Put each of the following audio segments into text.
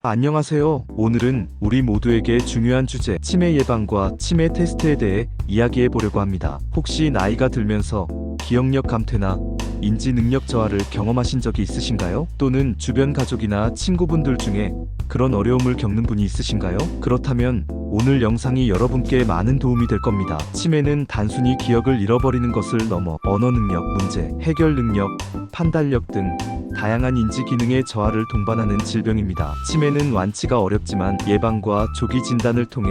안녕하세요. 오늘은 우리 모두에게 중요한 주제, 치매 예방과 치매 테스트에 대해 이야기해 보려고 합니다. 혹시 나이가 들면서 기억력 감퇴나 인지 능력 저하를 경험하신 적이 있으신가요? 또는 주변 가족이나 친구분들 중에 그런 어려움을 겪는 분이 있으신가요? 그렇다면 오늘 영상이 여러분께 많은 도움이 될 겁니다. 치매는 단순히 기억을 잃어버리는 것을 넘어 언어 능력 문제, 해결 능력, 판단력 등 다양한 인지 기능의 저하를 동반하는 질병입니다. 치매는 완치가 어렵지만 예방과 조기 진단을 통해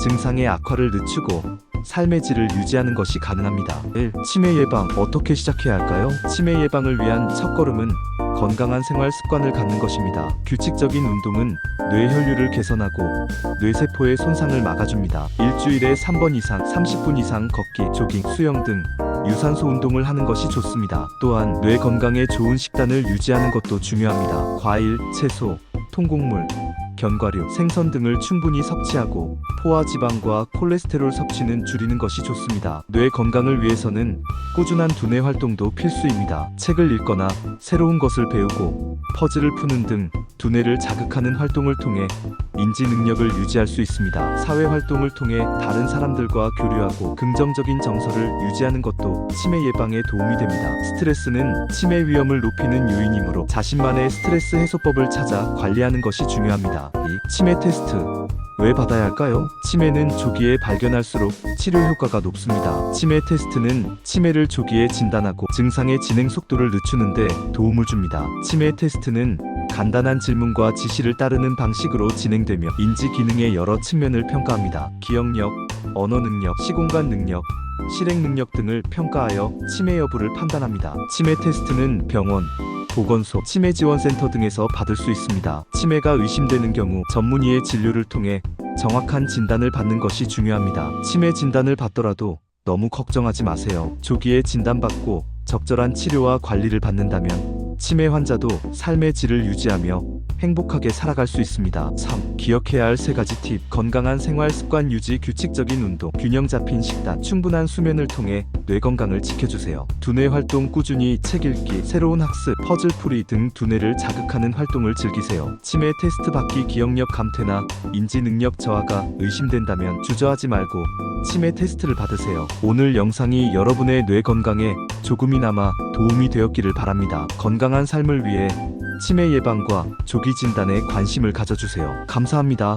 증상의 악화를 늦추고 삶의 질을 유지하는 것이 가능합니다. 1. 치매 예방 어떻게 시작해야 할까요? 치매 예방을 위한 첫걸음은 건강한 생활 습관을 갖는 것입니다. 규칙적인 운동은 뇌 혈류를 개선하고 뇌세포의 손상을 막아줍니다. 일주일에 3번 이상, 30분 이상 걷기, 조깅, 수영 등 유산소 운동을 하는 것이 좋습니다. 또한 뇌 건강에 좋은 식단을 유지하는 것도 중요합니다. 과일, 채소, 통곡물, 견과류, 생선 등을 충분히 섭취하고 포화 지방과 콜레스테롤 섭취는 줄이는 것이 좋습니다. 뇌 건강을 위해서는 꾸준한 두뇌 활동도 필수입니다. 책을 읽거나 새로운 것을 배우고 퍼즐을 푸는 등 두뇌를 자극하는 활동을 통해 인지 능력을 유지할 수 있습니다. 사회 활동을 통해 다른 사람들과 교류하고 긍정적인 정서를 유지하는 것도 치매 예방에 도움이 됩니다. 스트레스는 치매 위험을 높이는 요인이므로 자신만의 스트레스 해소법을 찾아 관리하는 것이 중요합니다. 2. 치매 테스트 왜 받아야 할까요? 치매는 조기에 발견할수록 치료 효과가 높습니다. 치매 테스트는 치매를 조기에 진단하고 증상의 진행 속도를 늦추는데 도움을 줍니다. 치매 테스트는 간단한 질문과 지시를 따르는 방식으로 진행되며 인지 기능의 여러 측면을 평가합니다. 기억력, 언어 능력, 시공간 능력, 실행 능력 등을 평가하여 치매 여부를 판단합니다. 치매 테스트는 병원, 보건소, 치매 지원센터 등에서 받을 수 있습니다. 치매가 의심되는 경우 전문의의 진료를 통해 정확한 진단을 받는 것이 중요합니다. 치매 진단을 받더라도 너무 걱정하지 마세요. 조기에 진단받고 적절한 치료와 관리를 받는다면 치매 환자도 삶의 질을 유지하며 행복하게 살아갈 수 있습니다. 3. 기억해야 할 세 가지 팁. 건강한 생활 습관 유지, 규칙적인 운동, 균형 잡힌 식단, 충분한 수면을 통해 뇌 건강을 지켜주세요. 두뇌 활동 꾸준히 책 읽기, 새로운 학습, 퍼즐 풀이 등 두뇌를 자극하는 활동을 즐기세요. 치매 테스트 받기 기억력 감퇴나 인지 능력 저하가 의심된다면 주저하지 말고 치매 테스트를 받으세요. 오늘 영상이 여러분의 뇌 건강에 조금이나마 도움이 되었기를 바랍니다. 건강한 삶을 위해 치매 예방과 조기 진단에 관심을 가져주세요. 감사합니다.